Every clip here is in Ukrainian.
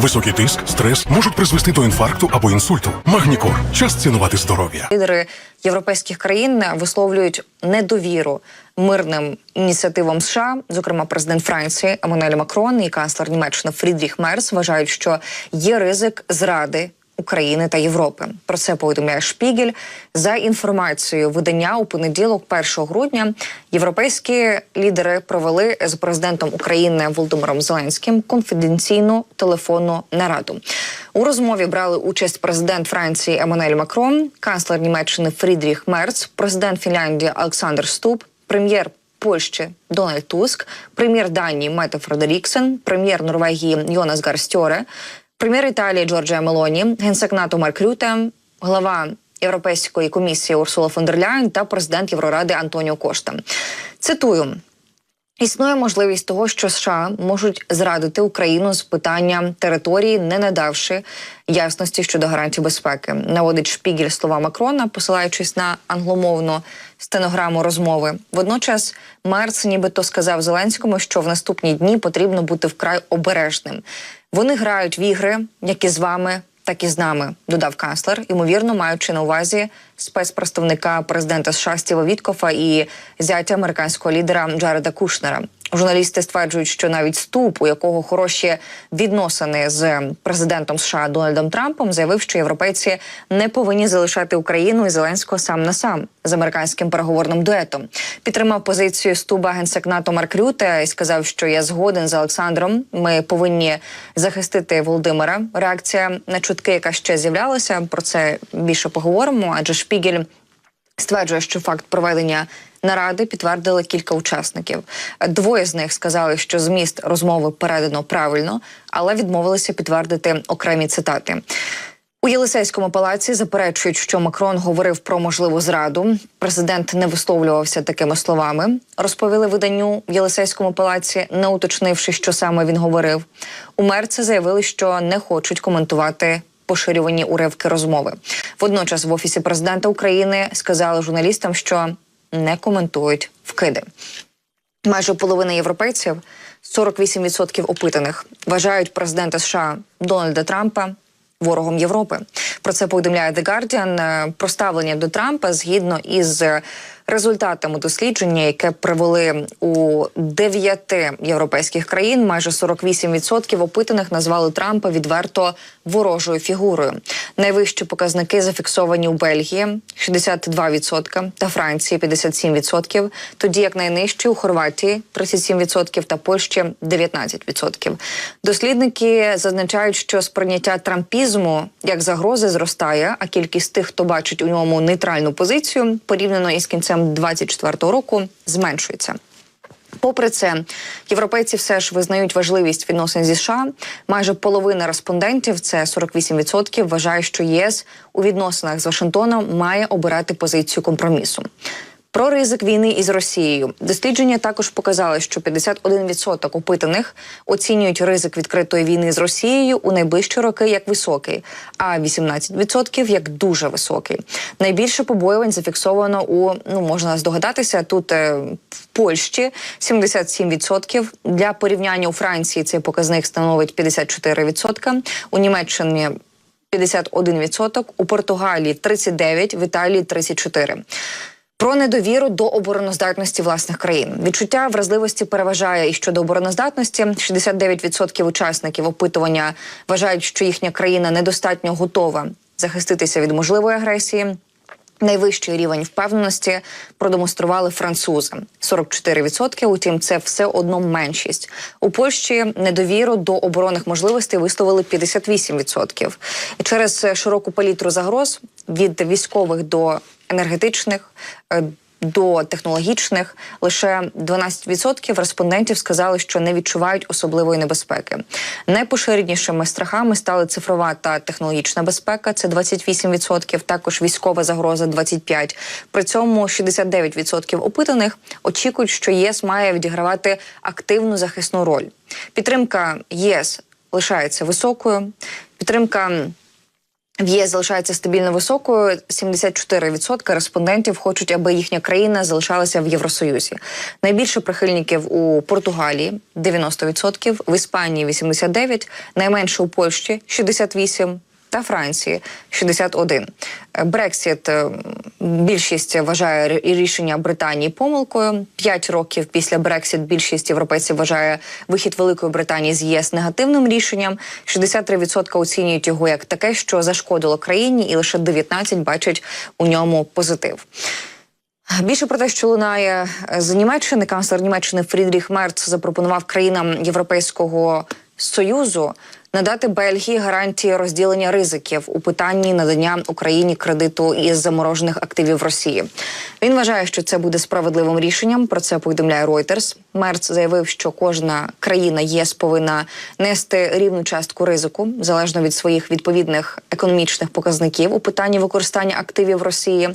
Високий тиск, стрес можуть призвести до інфаркту або інсульту. Магнікор час цінувати здоров'я. Лідери європейських країн висловлюють недовіру мирним ініціативам США. Зокрема, президент Франції Еммануель Макрон і канцлер Німеччини Фрідріх Мерс вважають, що є ризик зради. України та Європи про це повідомляє Шпігель. За інформацією видання у понеділок, 1 грудня, європейські лідери провели з президентом України Володимиром Зеленським конфіденційну телефонну нараду. У розмові брали участь президент Франції Еммануель Макрон, канцлер Німеччини Фрідріх Мерц, президент Фінляндії Олександр Ступ, прем'єр Польщі Дональд Туск, прем'єр Данії Мете Фредеріксен, прем'єр Норвегії Йонас Гарстьоре, прем'єр Італії Джорджія Мелоні, генсек НАТО Марк Рюте, глава Європейської комісії Урсула фон дер Ляйн та президент Євроради Антоніо Кошта. Цитую. Існує можливість того, що США можуть зрадити Україну з питання території, не надавши ясності щодо гарантій безпеки. Наводить шпігель слова Макрона, посилаючись на англомовну стенограму розмови. Водночас Мерц нібито сказав Зеленському, що в наступні дні потрібно бути вкрай обережним. Вони грають в ігри, як і з вами, так і з нами, додав канцлер, ймовірно, маючи на увазі спецпредставника президента США Стіва Віткофа і зятя американського лідера Джареда Кушнера. Журналісти стверджують, що навіть ступ, у якого хороші відносини з президентом США Дональдом Трампом, заявив, що європейці не повинні залишати Україну і Зеленського сам на сам з американським переговорним дуетом. Підтримав позицію стуба генсек НАТО Марк Рюте і сказав, що я згоден з Олександром. Ми повинні захистити Володимира. Реакція на чутки, яка ще з'являлася, про це більше поговоримо. Адже Шпігель стверджує, що факт проведення наради підтвердили кілька учасників. Двоє з них сказали, що зміст розмови передано правильно, але відмовилися підтвердити окремі цитати. У Єлисейському палаці заперечують, що Макрон говорив про можливу зраду. Президент не висловлювався такими словами. Розповіли виданню в Єлисейському палаці, не уточнивши, що саме він говорив. У Мерце заявили, що не хочуть коментувати поширювані уривки розмови. Водночас в офісі президента України сказали журналістам, що не коментують вкиди. Майже половина європейців, 48% опитаних, вважають президента США Дональда Трампа ворогом Європи. Про це повідомляє The Guardian. Проставлення Про ставлення до Трампа згідно із результатами дослідження, яке провели у дев'яти європейських країн, майже 48% опитаних назвали Трампа відверто ворожою фігурою. Найвищі показники зафіксовані у Бельгії 62% та Франції 57%, тоді як найнижчі у Хорватії 37% та Польщі 19%. Дослідники зазначають, що сприйняття трампізму як загрози зростає, а кількість тих, хто бачить у ньому нейтральну позицію, порівняно із кінцем 2024 року, зменшується. Попри це, європейці все ж визнають важливість відносин зі США. Майже половина респондентів, це 48%, вважає, що ЄС у відносинах з Вашингтоном має обирати позицію компромісу. Про ризик війни із Росією дослідження також показали, що 51% опитаних оцінюють ризик відкритої війни з Росією у найближчі роки як високий, а 18% як дуже високий. Найбільше побоювань зафіксовано у ну можна здогадатися тут е, в Польщі 77%. Для порівняння у Франції цей показник становить 54%, у Німеччині 51%, у Португалії 39%, в Італії 34%. Про недовіру до обороноздатності власних країн відчуття вразливості переважає і щодо обороноздатності. 69% учасників опитування вважають, що їхня країна недостатньо готова захиститися від можливої агресії. Найвищий рівень впевненості продемонстрували французи 44%, Утім, це все одно меншість у Польщі. Недовіру до оборонних можливостей висловили 58%. І через широку палітру загроз від військових до енергетичних. е, До технологічних лише 12% респондентів сказали, що не відчувають особливої небезпеки. Найпоширенішими страхами стали цифрова та технологічна безпека. Це 28%, також військова загроза 25%. При цьому 69% опитаних очікують, що ЄС має відігравати активну захисну роль. Підтримка ЄС лишається високою. Підтримка В ЄС залишається стабільно високою. 74% респондентів хочуть, аби їхня країна залишалася в Євросоюзі. Найбільше прихильників у Португалії 90%, в Іспанії 89%, найменше у Польщі 68%. Та Франції 61. Брексіт е, більшість вважає рішення Британії помилкою. П'ять років після Брексіт більшість європейців вважає вихід Великої Британії з ЄС негативним рішенням. 63% оцінюють його як таке, що зашкодило країні, і лише 19 бачать у ньому позитив. Більше про те, що лунає з Німеччини, канцлер Німеччини Фрідріх Мерц запропонував країнам Європейського союзу надати Бельгії гарантії розділення ризиків у питанні надання Україні кредиту із заморожених активів Росії. Він вважає, що це буде справедливим рішенням. Про це повідомляє Reuters. Мерц заявив, що кожна країна ЄС повинна нести рівну частку ризику залежно від своїх відповідних економічних показників у питанні використання активів Росії.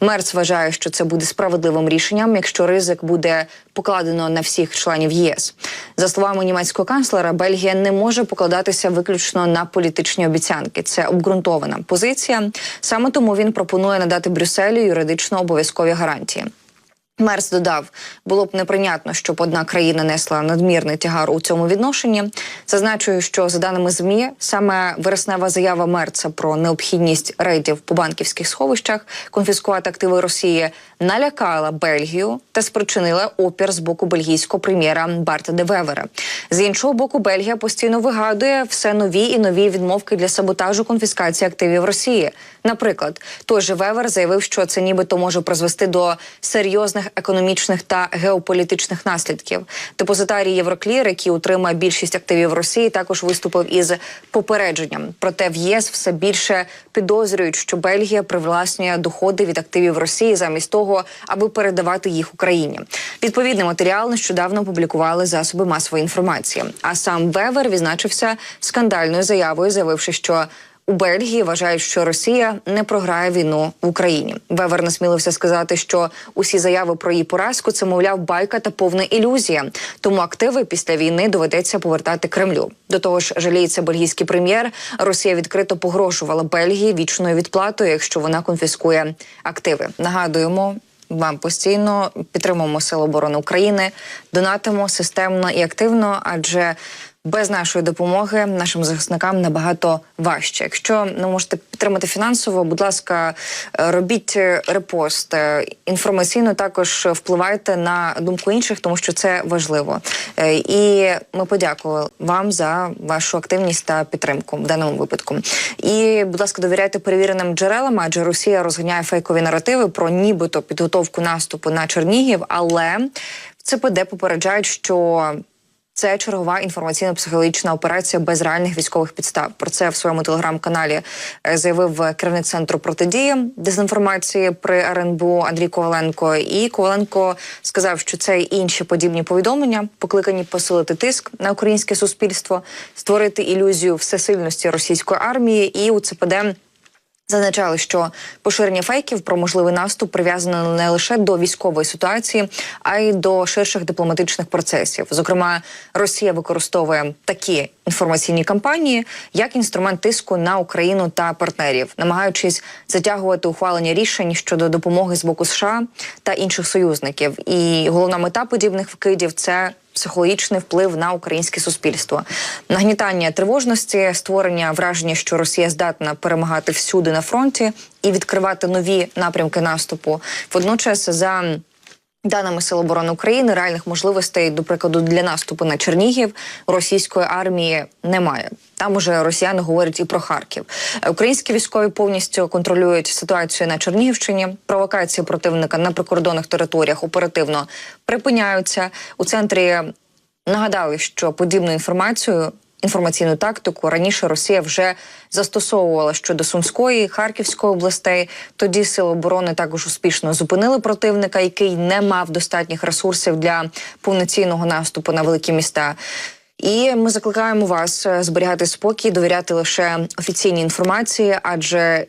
Мерц вважає, що це буде справедливим рішенням, якщо ризик буде покладено на всіх членів ЄС. За словами німецького канцлера, Бельгія не може покладатися виключно на політичні обіцянки. Це обґрунтована позиція. Саме тому він пропонує надати Брюсселю юридично обов'язкові гарантії. Мерс додав, було б неприйнятно, щоб одна країна несла надмірний тягар у цьому відношенні. Зазначую, що за даними змі, саме вереснева заява Мерца про необхідність рейдів по банківських сховищах конфіскувати активи Росії налякала Бельгію та спричинила опір з боку бельгійського прем'єра Барта де Вевера. З іншого боку, Бельгія постійно вигадує все нові і нові відмовки для саботажу конфіскації активів Росії. Наприклад, той же Вевер заявив, що це нібито може призвести до серйозних економічних та геополітичних наслідків. Депозитарій Євроклір, який утримує більшість активів Росії, також виступив із попередженням. Проте в ЄС все більше підозрюють, що Бельгія привласнює доходи від активів Росії замість того, аби передавати їх Україні. Відповідний матеріал нещодавно опублікували засоби масової інформації. А сам Вевер відзначився скандальною заявою, заявивши, що у Бельгії вважають, що Росія не програє війну в Україні. Вевер насмілився сказати, що усі заяви про її поразку це мовляв байка та повна ілюзія. Тому активи після війни доведеться повертати Кремлю. До того ж, жаліється бельгійський прем'єр. Росія відкрито погрожувала Бельгії вічною відплатою, якщо вона конфіскує активи. Нагадуємо. Вам постійно підтримуємо Сили оборони України, донатимо системно і активно, адже без нашої допомоги нашим захисникам набагато важче. Якщо не можете підтримати фінансово, будь ласка, е, робіть репост Е, інформаційно. Також впливайте на думку інших, тому що це важливо. Е, І ми подякували вам за вашу активність та підтримку в даному випадку. І, будь ласка, довіряйте перевіреним джерелам, адже Росія розганяє фейкові наративи про нібито підготовку наступу на Чернігів, але ЦПД попереджають, що це чергова інформаційно-психологічна операція без реальних військових підстав. Про це в своєму телеграм-каналі е, заявив керівник центру протидії дезінформації при РНБУ Андрій Коваленко. І Коваленко сказав, що це інші подібні повідомлення покликані посилити тиск на українське суспільство, створити ілюзію всесильності російської армії і у ЦПД. Зазначали, що поширення фейків про можливий наступ прив'язано не лише до військової ситуації, а й до ширших дипломатичних процесів. Зокрема, Росія використовує такі інформаційні кампанії як інструмент тиску на Україну та партнерів, намагаючись затягувати ухвалення рішень щодо допомоги з боку США та інших союзників. І головна мета подібних вкидів це психологічний вплив на українське суспільство, нагнітання тривожності, створення враження, що Росія здатна перемагати всюди на фронті і відкривати нові напрямки наступу. Водночас за Даними Сил оборони України реальних можливостей, до прикладу, для наступу на Чернігів російської армії немає. Там уже росіяни говорять і про Харків. Українські військові повністю контролюють ситуацію на Чернігівщині. Провокації противника на прикордонних територіях оперативно припиняються. У центрі нагадали, що подібну інформацію. Інформаційну тактику раніше Росія вже застосовувала щодо Сумської, Харківської областей. Тоді сили оборони також успішно зупинили противника, який не мав достатніх ресурсів для повноцінного наступу на великі міста. І ми закликаємо вас е, зберігати спокій, довіряти лише офіційній інформації, адже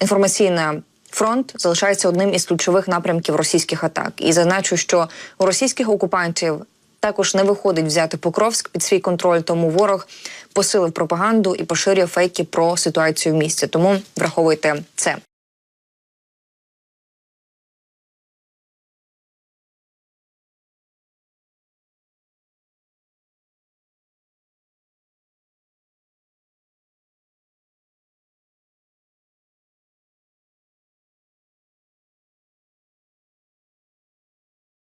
інформаційна фронт залишається одним із ключових напрямків російських атак. І зазначу, що у російських окупантів Також не виходить взяти Покровськ під свій контроль, тому ворог посилив пропаганду і поширює фейки про ситуацію в місті. Тому враховуйте це.